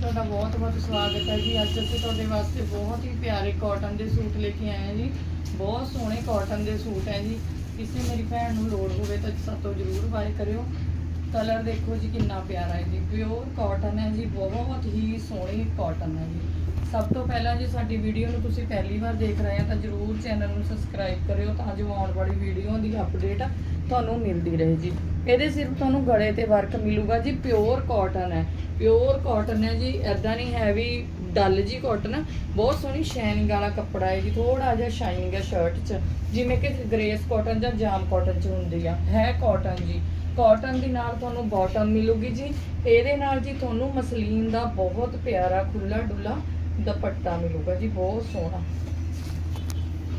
ਤੁਹਾਡਾ ਬਹੁਤ ਬਹੁਤ ਸਵਾਗਤ ਹੈ ਜੀ। ਅੱਜ ਅਸੀਂ ਤੁਹਾਡੇ ਵਾਸਤੇ ਬਹੁਤ ਹੀ ਪਿਆਰੇ ਕਾਟਨ ਦੇ ਸੂਟ ਲੈ ਕੇ ਆਏ ਹਾਂ ਜੀ। ਬਹੁਤ ਸੋਹਣੇ ਕਾਟਨ ਦੇ ਸੂਟ ਹੈ ਜੀ। ਕਿਸੇ ਮੇਰੀ ਭੈਣ ਨੂੰ ਲੋੜ ਹੋਵੇ ਤਾਂ ਸਾਤੋਂ ਜ਼ਰੂਰ ਬਾਏ ਕਰਿਓ। ਕਲਰ ਦੇਖੋ ਜੀ ਕਿੰਨਾ ਪਿਆਰਾ ਹੈ ਜੀ। ਪਿਓਰ ਕਾਟਨ ਹੈ ਜੀ। ਬਹੁਤ ਹੀ ਸੋਹਣੀ ਕਾਟਨ ਹੈ ਜੀ। ਸਭ ਤੋਂ ਪਹਿਲਾਂ ਜੀ ਸਾਡੀ ਵੀਡੀਓ ਨੂੰ ਤੁਸੀਂ ਪਹਿਲੀ ਵਾਰ ਦੇਖ ਰਹੇ ਹੋ ਤਾਂ ਜ਼ਰੂਰ ਚੈਨਲ ਨੂੰ ਸਬਸਕ੍ਰਾਈਬ ਕਰਿਓ ਤਾਂ ਜੋ ਆਉਣ ਵਾਲੀ ਵੀਡੀਓ ਦੀ ਅਪਡੇਟ ਤੁਹਾਨੂੰ ਮਿਲਦੀ ਰਹੇ ਜੀ। ਇਹਦੇ ਸਿਰਫ ਤੁਹਾਨੂੰ ਗਲੇ ਤੇ ਵਰਕ ਮਿਲੂਗਾ ਜੀ ਪਿਓਰ ਕਾਟਨ ਹੈ। ਪਿਓਰ ਕਾਟਨ ਹੈ ਜੀ ਐਦਾਂ ਨਹੀਂ ਹੈ ਵੀ ਡਲ ਜੀ ਕਾਟਨ ਬਹੁਤ ਸੋਹਣੀ ਸ਼ਾਈਨਿੰਗ ਵਾਲਾ ਕੱਪੜਾ ਹੈ ਜੀ ਥੋੜਾ ਜਿਹਾ ਸ਼ਾਈਨਿੰਗ ਹੈ ਸ਼ਰਟ 'ਚ। ਜਿਵੇਂ ਕਿ ਗ੍ਰੇਸ ਕਾਟਨ ਜਾਂ ਜਾਮ ਕਾਟਨ 'ਚ ਹੁੰਦੀ ਆ, ਹੈ ਕਾਟਨ ਜੀ। ਕਾਟਨ ਦੇ ਨਾਲ ਤੁਹਾਨੂੰ ਬਾਟਮ ਮਿਲੂਗੀ ਜੀ। ਇਹਦੇ ਨਾਲ ਜੀ ਤੁਹਾਨੂੰ ਮਸਲੀਨ ਦਾ ਬਹੁਤ ਪਿਆਰਾ ਖੁੱਲਾ ਡੁੱਲਾ ਦੁਪੱਟਾ ਮਿਲੂਗਾ ਜੀ, ਬਹੁਤ ਸੋਹਣਾ।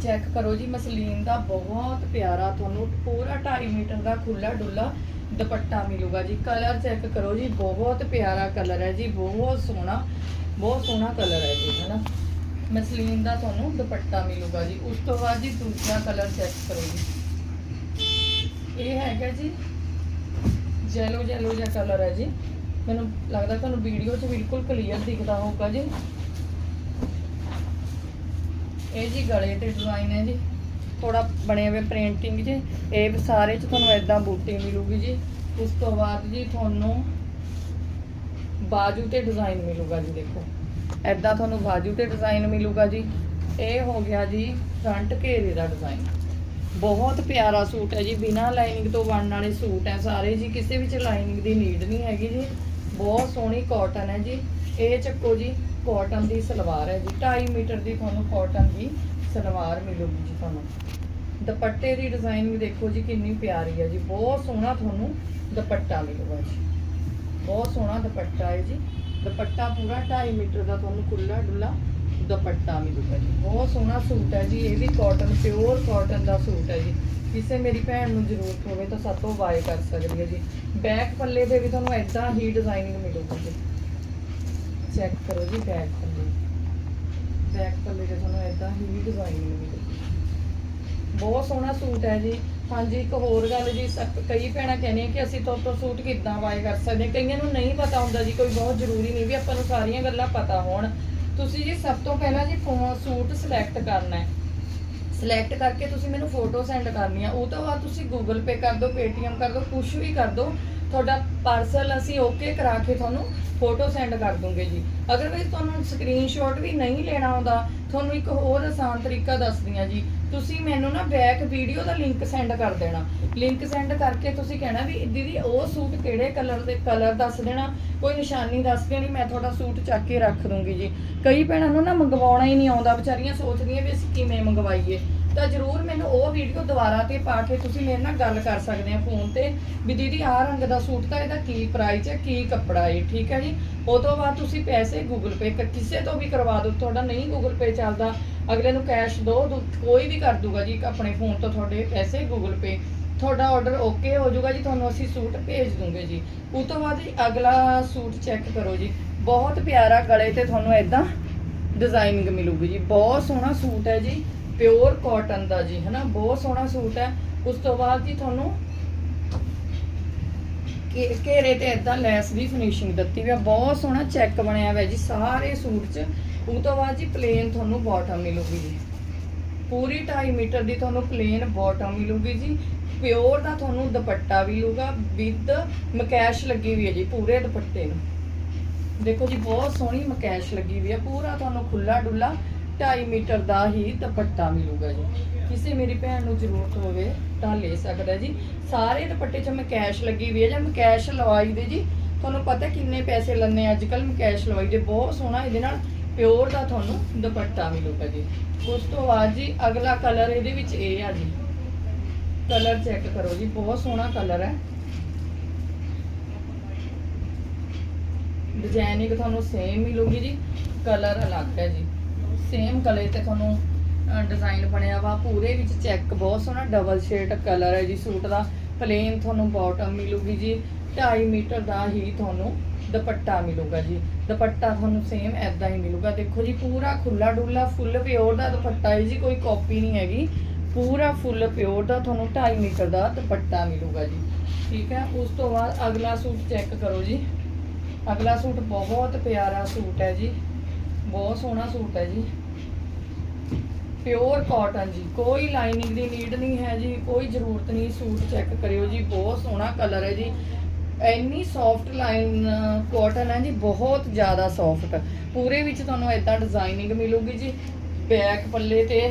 ਚੈੱਕ ਕਰੋ ਜੀ, ਮਸਲੀਨ ਦਾ ਬਹੁਤ ਪਿਆਰਾ, ਤੁਹਾਨੂੰ ਪੂਰਾ 2.5 ਮੀਟਰ ਦਾ ਖੁੱਲਾ ਡੁੱਲਾ ਦੁਪੱਟਾ ਮਿਲੂਗਾ ਜੀ। ਕਲਰ ਚੈੱਕ ਕਰੋ ਜੀ, ਬਹੁਤ ਪਿਆਰਾ ਕਲਰ ਹੈ ਜੀ, ਬਹੁਤ ਸੋਹਣਾ ਬਹੁਤ ਸੋਹਣਾ ਕਲਰ ਹੈ ਜੀ, ਹਨਾ। ਮਸਲੀਨ ਦਾ ਤੁਹਾਨੂੰ ਦੁਪੱਟਾ ਮਿਲੂਗਾ ਜੀ। ਉਸ ਤੋਂ ਬਾਅਦ ਜੀ ਦੂਜਾ ਕਲਰ ਚੈੱਕ ਕਰੋ ਜੀ। ਇਹ ਹੈਗਾ ਜੀ ਜੈਲੋ ਜੈਲੋ ਜਿਹਾ ਕਲਰ ਹੈ ਜੀ। ਮੈਨੂੰ ਲੱਗਦਾ ਤੁਹਾਨੂੰ ਵੀਡੀਓ 'ਚ ਬਿਲਕੁਲ ਕਲੀਅਰ ਦਿਖਦਾ ਹੋਊਗਾ ਜੀ। ਇਹ ਜੀ ਗਲੇ ਤੇ ਡਿਜ਼ਾਈਨ ਹੈ ਜੀ। ਥੋੜਾ ਬਣੇ ਹੋਏ ਪ੍ਰਿੰਟਿੰਗ ਜੀ। ਇਹ ਸਾਰੇ 'ਚ ਤੁਹਾਨੂੰ ਇਦਾਂ ਬੂਟੀ ਮਿਲੂਗੀ ਜੀ। ਉਸ ਤੋਂ ਬਾਅਦ ਜੀ ਤੁਹਾਨੂੰ ਬਾਜੂ ਤੇ ਡਿਜ਼ਾਈਨ ਮਿਲੂਗਾ ਜੀ, ਦੇਖੋ। ਇਦਾਂ ਤੁਹਾਨੂੰ ਬਾਜੂ ਤੇ ਡਿਜ਼ਾਈਨ ਮਿਲੂਗਾ ਜੀ। ਇਹ ਹੋ ਗਿਆ ਜੀ ਫਰੰਟ ਘੇਰੇ ਦਾ ਡਿਜ਼ਾਈਨ ਬਹੁਤ ਪਿਆਰਾ ਸੂਟ ਹੈ ਜੀ। ਬਿਨਾਂ ਲਾਈਨਿੰਗ ਤੋਂ ਬਣਨ ਵਾਲੇ ਸੂਟ ਹੈ ਸਾਰੇ ਜੀ। ਕਿਸੇ ਵਿੱਚ ਲਾਈਨਿੰਗ ਦੀ ਨੀਡ ਨਹੀਂ ਹੈਗੀ ਜੀ। ਬਹੁਤ ਸੋਹਣੀ ਕਾਟਨ ਹੈ ਜੀ। ਇਹ ਚੱਕੋ ਜੀ। ਕਾਟਨ ਦੀ ਸਲਵਾਰ ਹੈ ਜੀ। 2.5 ਮੀਟਰ ਦੀ ਤੁਹਾਨੂੰ ਕਾਟਨ ਦੀ ਸਲਵਾਰ ਮਿਲੂਗੀ ਜੀ ਤੁਹਾਨੂੰ। ਦੁਪੱਟੇ ਦੀ ਡਿਜ਼ਾਈਨਿੰਗ ਦੇਖੋ ਜੀ ਕਿੰਨੀ ਪਿਆਰੀ ਹੈ ਜੀ। ਬਹੁਤ ਸੋਹਣਾ ਤੁਹਾਨੂੰ ਦੁਪੱਟਾ ਮਿਲੂਗਾ ਜੀ। ਬਹੁਤ ਸੋਹਣਾ ਦੁਪੱਟਾ ਹੈ ਜੀ। ਦੁਪੱਟਾ ਪੂਰਾ 2.5 ਮੀਟਰ ਦਾ ਤੁਹਾਨੂੰ ਖੁੱਲਾ ਡੁੱਲਾ ਦੁਪੱਟਾ ਮਿਲੂਗਾ ਜੀ। ਬਹੁਤ ਸੋਹਣਾ ਸੂਟ ਹੈ ਜੀ। ਇਹ ਵੀ ਕਾਟਨ ਪਿਓਰ ਕਾਟਨ ਦਾ ਸੂਟ ਹੈ ਜੀ। ਕਿਸੇ ਮੇਰੀ ਭੈਣ ਨੂੰ ਜ਼ਰੂਰਤ ਹੋਵੇ ਤਾਂ ਸਾਤੋਂ ਬਾਏ ਕਰ ਸਕਦੀ ਹੈ ਜੀ। ਬੈਕ ਪੱਲੇ ਦੇ ਵੀ ਤੁਹਾਨੂੰ ਐਦਾਂ ਹੀ ਡਿਜ਼ਾਈਨਿੰਗ ਮਿਲੂਗੀ ਜੀ। ਚੈੱਕ ਕਰੋ ਜੀ ਬੈਕ ਪੱਲੇ ਬੈਕ ਪੱਲੇ ਤੇ ਤੁਹਾਨੂੰ ਐਦਾਂ ਹੀ ਡਿਜ਼ਾਈਨਿੰਗ ਮਿਲੂਗੀ ਬਹੁਤ ਸੋਹਣਾ ਸੂਟ ਹੈ ਜੀ। ਹਾਂਜੀ, ਇੱਕ ਹੋਰ ਗੱਲ ਜੀ ਸਕ- ਕਈ ਭੈਣਾਂ ਕਹਿੰਦੀਆਂ ਕਿ ਅਸੀਂ ਤੋਂ ਤੋਂ ਸੂਟ ਕਿੱਦਾਂ ਬਾਏ ਕਰ ਸਕਦੇ ਕਈਆਂ ਨੂੰ ਨਹੀਂ ਪਤਾ ਹੁੰਦਾ ਜੀ, ਕੋਈ ਬਹੁਤ ਜ਼ਰੂਰੀ ਨਹੀਂ ਵੀ ਆਪਾਂ ਨੂੰ ਸਾਰੀਆਂ ਗੱਲਾਂ ਪਤਾ ਹੋਣ। ਤੁਸੀਂ ਜੀ ਸਭ ਤੋਂ ਪਹਿਲਾਂ ਜੀ ਫੋ- ਸੂਟ ਸਿਲੈਕਟ ਕਰਨਾ ਹੈ। ਸਿਲੈਕਟ ਕਰਕੇ ਤੁਸੀਂ ਮੈਨੂੰ ਫੋਟੋ ਸੈਂਡ ਕਰਨੀ ਆ ਉਹ ਤੋਂ ਬਾਅਦ ਤੁਸੀਂ ਗੂਗਲ ਪੇ ਕਰ ਦਿਓ ਪੇਟੀਐਮ ਕਰ ਦਿਓ ਕੁਝ ਵੀ ਕਰ ਦਿਓ। ਤੁਹਾਡਾ ਪਾਰਸਲ ਅਸੀਂ ਓਕੇ ਕਰਾ ਕੇ ਤੁਹਾਨੂੰ ਫੋਟੋ ਸੈਂਡ ਕਰ ਦੂੰਗੇ ਜੀ। ਅਗਰਵਾਈਜ਼ ਤੁਹਾਨੂੰ ਸਕਰੀਨਸ਼ਾਟ ਵੀ ਨਹੀਂ ਲੈਣਾ ਆਉਂਦਾ। ਤੁਹਾਨੂੰ ਇੱਕ ਹੋਰ ਆਸਾਨ ਤਰੀਕਾ ਦੱਸਦੀ ਆ ਜੀ। ਤੁਸੀਂ ਮੈਨੂੰ ਨਾ ਬੈਕ ਵੀਡੀਓ ਦਾ ਲਿੰਕ ਸੈਂਡ ਕਰ ਦੇਣਾ। ਲਿੰਕ ਸੈਂਡ ਕਰਕੇ ਤੁਸੀਂ ਕਹਿਣਾ ਵੀ, ਦੀਦੀ, ਉਹ ਸੂਟ ਕਿਹੜੇ ਕਲਰ ਦੇ ਕਲਰ ਦੱਸ ਦੇਣਾ। ਕੋਈ ਨਿਸ਼ਾਨੀ ਦੱਸ ਦੇਣੀ, ਮੈਂ ਤੁਹਾਡਾ ਸੂਟ ਚੱਕ ਕੇ ਰੱਖ ਦੂੰਗੀ ਜੀ। ਕਈ ਭੈਣਾਂ ਨੂੰ ਨਾ ਮੰਗਵਾਉਣਾ ਹੀ ਨਹੀਂ ਆਉਂਦਾ। ਵਿਚਾਰੀਆਂ ਸੋਚਦੀਆਂ ਵੀ ਅਸੀਂ ਕਿਵੇਂ ਮੰਗਵਾਈਏ। ਤਾਂ ਜਰੂਰ ਮੈਨੂੰ ਉਹ ਵੀਡੀਓ ਦੁਬਾਰਾ ਤੇ ਪਾ ਕੇ ਤੁਸੀਂ ਮੇਰੇ ਨਾਲ ਗੱਲ ਕਰ ਸਕਦੇ ਆ ਫੋਨ ਤੇ ਵੀ ਦੀਦੀ ਆਹ ਰੰਗ ਦਾ ਸੂਟ ਤਾਂ ਇਹਦਾ ਕੀ ਪ੍ਰਾਈਸ ਹੈ ਕੀ ਕੱਪੜਾ ਹੈ ਠੀਕ ਹੈ ਜੀ? ਉਹ ਤੋਂ ਬਾਅਦ ਤੁਸੀਂ ਪੈਸੇ ਗੂਗਲ ਪੇ ਕਿਸੇ ਤੋਂ ਵੀ ਕਰਵਾ ਦਿਓ, ਤੁਹਾਡਾ ਨਹੀਂ ਗੂਗਲ ਪੇ ਚੱਲਦਾ। ਅਗਲੇ ਨੂੰ ਕੈਸ਼ ਦੋ, ਦੋ- ਕੋਈ ਵੀ ਕਰ ਦੂਗਾ ਜੀ, ਆਪਣੇ ਫੋਨ ਤੋਂ ਤੁਹਾਡੇ ਪੈਸੇ ਗੂਗਲ ਪੇ ਤੁਹਾਡਾ ਆਰਡਰ ਓਕੇ ਹੋ ਜਾਊਗਾ ਜੀ, ਤੁਹਾਨੂੰ ਅਸੀਂ ਸੂਟ ਭੇਜ ਦੂੰਗੇ ਜੀ। ਉਸ ਤੋਂ ਬਾਅਦ ਜੀ ਅਗਲਾ ਸੂਟ ਚੈੱਕ ਕਰੋ ਜੀ। ਬਹੁਤ ਪਿਆਰਾ ਗਲੇ ਤੇ ਤੁਹਾਨੂੰ ਐਦਾਂ ਡਿਜ਼ਾਈਨਿੰਗ ਮਿਲੂਗੀ ਜੀ। ਬਹੁਤ ਸੋਹਣਾ ਸੂਟ ਹੈ ਜੀ। ਪਿਓਰ ਕਾਟਨ ਦਾ ਜੀ, ਹਨਾ? ਬਹੁਤ ਸੋਹਣਾ ਸੂਟ ਹੈ। ਉਸ ਤੋਂ ਬਾਅਦ ਜੀ ਤੁਹਾਨੂੰ ਘੇਰੇ ਤੇ ਇਦਾਂ ਲੈਸ ਦੀ ਫਿਨਿਸ਼ਿੰਗ ਦਿੱਤੀ ਹੋਈ ਆ। ਬਹੁਤ ਸੋਹਣਾ ਚੈੱਕ ਬਣਿਆ ਹੋਇਆ ਜੀ, ਸਾਰੇ ਸੂਟ 'ਚ। ਉਹ ਤੋਂ ਬਾਅਦ ਜੀ ਪਲੇਨ ਤੁਹਾਨੂੰ ਬਾਟਮ ਮਿਲੂਗੀ ਜੀ। ਪੂਰੀ 2.5 ਮੀਟਰ ਦੀ ਤੁਹਾਨੂੰ ਪਲੇਨ ਬਾਟਮ ਮਿਲੂਗੀ ਜੀ। ਪਿਓਰ ਦਾ ਤੁਹਾਨੂੰ ਦੁਪੱਟਾ ਵੀ ਮਿਲੂਗਾ ਵਿਦ ਮਕੈਸ਼ ਲੱਗੀ ਹੋਈ ਹੈ ਜੀ, ਪੂਰੇ ਦੁਪੱਟੇ ਨੂੰ। ਦੇਖੋ ਜੀ, ਬਹੁਤ ਸੋਹਣੀ ਮਕੈਸ਼ ਲੱਗੀ ਹੋਈ ਹੈ। ਪੂਰਾ ਤੁਹਾਨੂੰ ਖੁੱਲਾ ਡੁੱਲਾ 2.5 ਮੀਟਰ ਦਾ ਹੀ ਦੁਪੱਟਾ ਮਿਲੂਗਾ ਜੀ। ਕਿਸੇ ਮੇਰੀ ਭੈਣ ਨੂੰ ਜ਼ਰੂਰਤ ਹੋਵੇ ਤਾਂ ਲੈ ਸਕਦਾ ਜੀ। ਸਾਰੇ ਦੁਪੱਟੇ 'ਚ ਮਕੈਸ਼ ਲੱਗੀ ਹੋਈ ਹੈ ਜਾਂ ਮਕੈਸ਼ ਲਵਾਈ ਦੇ ਜੀ, ਤੁਹਾਨੂੰ ਪਤਾ ਕਿੰਨੇ ਪੈਸੇ ਲੈਣੇ ਅੱਜ ਕੱਲ ਮਕੈਸ਼ ਲਵਾਈ ਦੇ। ਬਹੁਤ ਸੋਹਣਾ ਇਹਦੇ ਨਾਲ ਪਿਓਰ ਦਾ ਤੁਹਾਨੂੰ ਦੁਪੱਟਾ ਮਿਲੂਗਾ ਜੀ। ਉਸ ਤੋਂ ਬਾਅਦ ਜੀ ਅਗਲਾ ਕਲਰ ਇਹਦੇ ਵਿੱਚ ਇਹ ਆ ਜੀ। ਕਲਰ ਚੈੱਕ ਕਰੋ ਜੀ। ਬਹੁਤ ਸੋਹਣਾ ਕਲਰ ਹੈ। ਡਿਜ਼ਾਈਨਿੰਗ ਤੁਹਾਨੂੰ ਸੇਮ ਮਿਲੂਗੀ ਜੀ। ਕਲਰ ਅਲੱਗ ਹੈ ਜੀ। ਸੇਮ ਗਲੇ ਤੇ ਤੁਹਾਨੂੰ ਡਿਜ਼ਾਈਨ ਬਣਿਆ ਵਾ। ਪੂਰੇ ਵਿੱਚ ਚੈੱਕ ਬਹੁਤ ਸੋਹਣਾ ਡਬਲ ਸ਼ੇਡ ਕਲਰ ਹੈ ਜੀ ਸੂਟ ਦਾ। ਪਲੇਨ ਤੁਹਾਨੂੰ ਬਾਟਮ ਮਿਲੂਗੀ ਜੀ। 2.5 ਮੀਟਰ ਦਾ ਹੀ ਤੁਹਾਨੂੰ ਦੁਪੱਟਾ ਮਿਲੂਗਾ ਜੀ। ਦੁਪੱਟਾ ਤੁਹਾਨੂੰ ਸੇਮ ਐਦਾਂ ਹੀ ਮਿਲੂਗਾ। ਦੇਖੋ ਜੀ, ਪੂਰਾ ਖੁੱਲਾ ਡੁੱਲਾ ਫੁੱਲ ਪਿਓਰ ਦਾ ਦੁਪੱਟਾ ਹੈ ਜੀ, ਕੋਈ ਕਾਪੀ ਨਹੀਂ ਹੈਗੀ। ਪੂਰਾ ਫੁੱਲ ਪਿਓਰ ਦਾ ਤੁਹਾਨੂੰ 2.5 ਮੀਟਰ ਦਾ ਦੁਪੱਟਾ ਮਿਲੂਗਾ ਜੀ। ਠੀਕ ਹੈ, ਉਸ ਤੋਂ ਬਾਅਦ ਅਗਲਾ ਸੂਟ ਚੈੱਕ ਕਰੋ ਜੀ। ਅਗਲਾ ਸੂਟ ਬਹੁਤ ਪਿਆਰਾ ਸੂਟ ਹੈ ਜੀ। ਬਹੁਤ ਸੋਹਣਾ ਸੂਟ ਹੈ ਜੀ। ਪਿਓਰ ਕਾਟਨ ਜੀ। ਕੋਈ ਲਾਈਨਿੰਗ ਦੀ ਨੀਡ ਨਹੀਂ ਹੈ ਜੀ, ਕੋਈ ਜ਼ਰੂਰਤ ਨਹੀਂ, ਸੂਟ ਚੈੱਕ ਕਰਿਓ ਜੀ। ਬਹੁਤ ਸੋਹਣਾ ਕਲਰ ਹੈ ਜੀ। ਇੰਨੀ ਸੌਫਟ ਲਾਈਨ ਕਾਟਨ ਹੈ ਜੀ, ਬਹੁਤ ਜ਼ਿਆਦਾ ਸੌਫਟ ਪੂਰੇ ਵਿੱਚ ਤੁਹਾਨੂੰ ਇਦਾਂ ਡਿਜ਼ਾਈਨਿੰਗ ਮਿਲੂਗੀ ਜੀ ਬੈਕ ਪੱਲੇ ਤੇ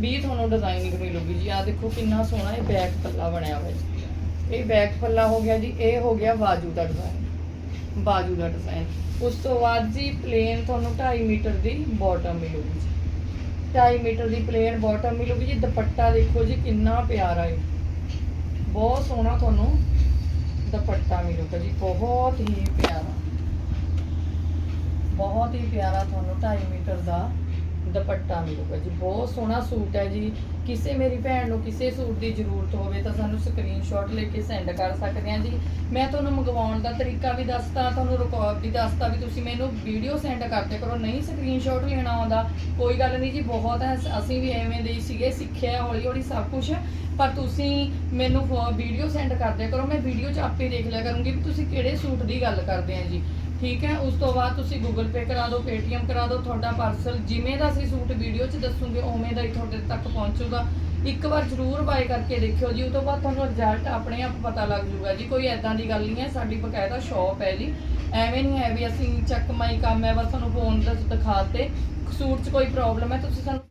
ਵੀ ਤੁਹਾਨੂੰ ਡਿਜ਼ਾਈਨਿੰਗ ਮਿਲੂਗੀ ਜੀ। ਆ ਦੇਖੋ ਕਿੰਨਾ ਸੋਹਣਾ ਇਹ ਬੈਕ ਪੱਲਾ ਬਣਿਆ ਹੋਇਆ ਜੀ। ਇਹ ਬੈਕ ਪੱਲਾ ਹੋ ਗਿਆ ਜੀ, ਇਹ ਹੋ ਗਿਆ ਬਾਜੂ ਦਾ ਡਿਜ਼ਾਈਨ ਬਾਜੂ ਦਾ ਡਿਜ਼ਾਈਨ ਉਸ ਤੋਂ ਬਾਅਦ ਜੀ ਪਲੇਨ ਤੁਹਾਨੂੰ 2.5 ਮੀਟਰ ਦੀ ਬਾਟਮ ਮਿਲੂਗੀ ਜੀ। 2.5 ਮੀਟਰ ਦੀ ਪਲੇਨ ਬਾਟਮ ਮਿਲੂਗੀ ਜੀ। ਦੁਪੱਟਾ ਦੇਖੋ ਜੀ, ਕਿੰਨਾ ਪਿਆਰਾ ਹੈ ਬਹੁਤ ਸੋਹਣਾ ਤੁਹਾਨੂੰ ਦੁਪੱਟਾ ਮਿਲੂਗਾ ਜੀ। ਬਹੁਤ ਹੀ ਪਿਆਰਾ। ਬਹੁਤ ਹੀ ਪਿਆਰਾ ਤੁਹਾਨੂੰ 2.5 ਮੀਟਰ ਦਾ ਦੁਪੱਟਾ ਮਿਲੂਗਾ ਜੀ, ਬਹੁਤ ਸੋਹਣਾ ਸੂਟ ਹੈ ਜੀ। ਕਿਸੇ ਮੇਰੀ ਭੈਣ ਨੂੰ ਕਿਸੇ ਸੂਟ ਦੀ ਜ਼ਰੂਰਤ ਹੋਵੇ ਤਾਂ ਸਾਨੂੰ ਸਕਰੀਨਸ਼ਾਟ ਲੈ ਕੇ ਸੈਂਡ ਕਰ ਸਕਦੇ ਹਾਂ ਜੀ। ਮੈਂ ਤੁਹਾਨੂੰ ਮੰਗਵਾਉਣ ਦਾ ਤਰੀਕਾ ਵੀ ਦੱਸਤਾ ਤੁਹਾਨੂੰ ਰਿਕਾਰਡ ਵੀ ਦੱਸਤਾ ਵੀ ਤੁਸੀਂ ਮੈਨੂੰ ਵੀਡੀਓ ਸੈਂਡ ਕਰਦੇ ਕਰੋ, ਨਹੀਂ ਸਕਰੀਨਸ਼ਾਟ ਲੈਣਾ ਆਉਂਦਾ। ਕੋਈ ਗੱਲ ਨਹੀਂ ਜੀ, ਬਹੁਤ ਅਸੀਂ ਵੀ ਐਵੇਂ ਦੇ ਹੀ ਸੀਗੇ, ਸਿੱਖਿਆ ਹੌਲੀ ਹੌਲੀ ਸਭ ਕੁਝ ਪਰ ਤੁਸੀਂ ਮੈਨੂੰ ਵੀਡੀਓ ਸੈਂਡ ਕਰਦੇ ਕਰੋ, ਮੈਂ ਵੀਡੀਓ 'ਚ ਆਪੇ ਦੇਖ ਲਿਆ ਕਰੂੰਗੀ ਵੀ ਤੁਸੀਂ ਕਿਹੜੇ ਸੂਟ ਦੀ ਗੱਲ ਕਰਦੇ ਆ ਜੀ। ਠੀਕ ਹੈ, ਉਸ ਤੋਂ ਬਾਅਦ ਤੁਸੀਂ ਗੂਗਲ ਪੇ ਕਰਾ ਦਿਓ ਪੇਟੀਐਮ ਕਰਾ ਦਿਓ, ਤੁਹਾਡਾ ਪਾਰਸਲ ਜਿਵੇਂ ਦਾ ਅਸੀਂ ਸੂਟ ਵੀਡੀਓ 'ਚ ਦੱਸੂਗੇ, ਉਵੇਂ ਦਾ ਹੀ ਤੁਹਾਡੇ ਤੱਕ ਪਹੁੰਚੂਗਾ। ਇੱਕ ਵਾਰ ਜ਼ਰੂਰ ਬਾਏ ਕਰਕੇ ਦੇਖਿਓ ਜੀ ਉਹ ਤੋਂ ਬਾਅਦ ਤੁਹਾਨੂੰ ਰਿਜ਼ਲਟ ਆਪਣੇ ਆਪ ਪਤਾ ਲੱਗ ਜੂਗਾ ਜੀ, ਕੋਈ ਐਦਾਂ ਦੀ ਗੱਲ ਨਹੀਂ ਹੈ, ਸਾਡੀ ਬਕਾਇਦਾ ਸ਼ਾਪ ਹੈ ਜੀ। ਐਵੇਂ ਨਹੀਂ ਹੈ ਵੀ ਅਸੀਂ ਚੱਕ ਮਾਈ ਕੰਮ ਹੈ, ਬਸ ਤੁਹਾਨੂੰ ਫੋਨ ਤੇ ਦਿਖਾਤੇ ਸੂਟ 'ਚ ਕੋਈ ਪ੍ਰੋਬਲਮ ਹੈ, ਤੁਸੀਂ ਸਾਨੂੰ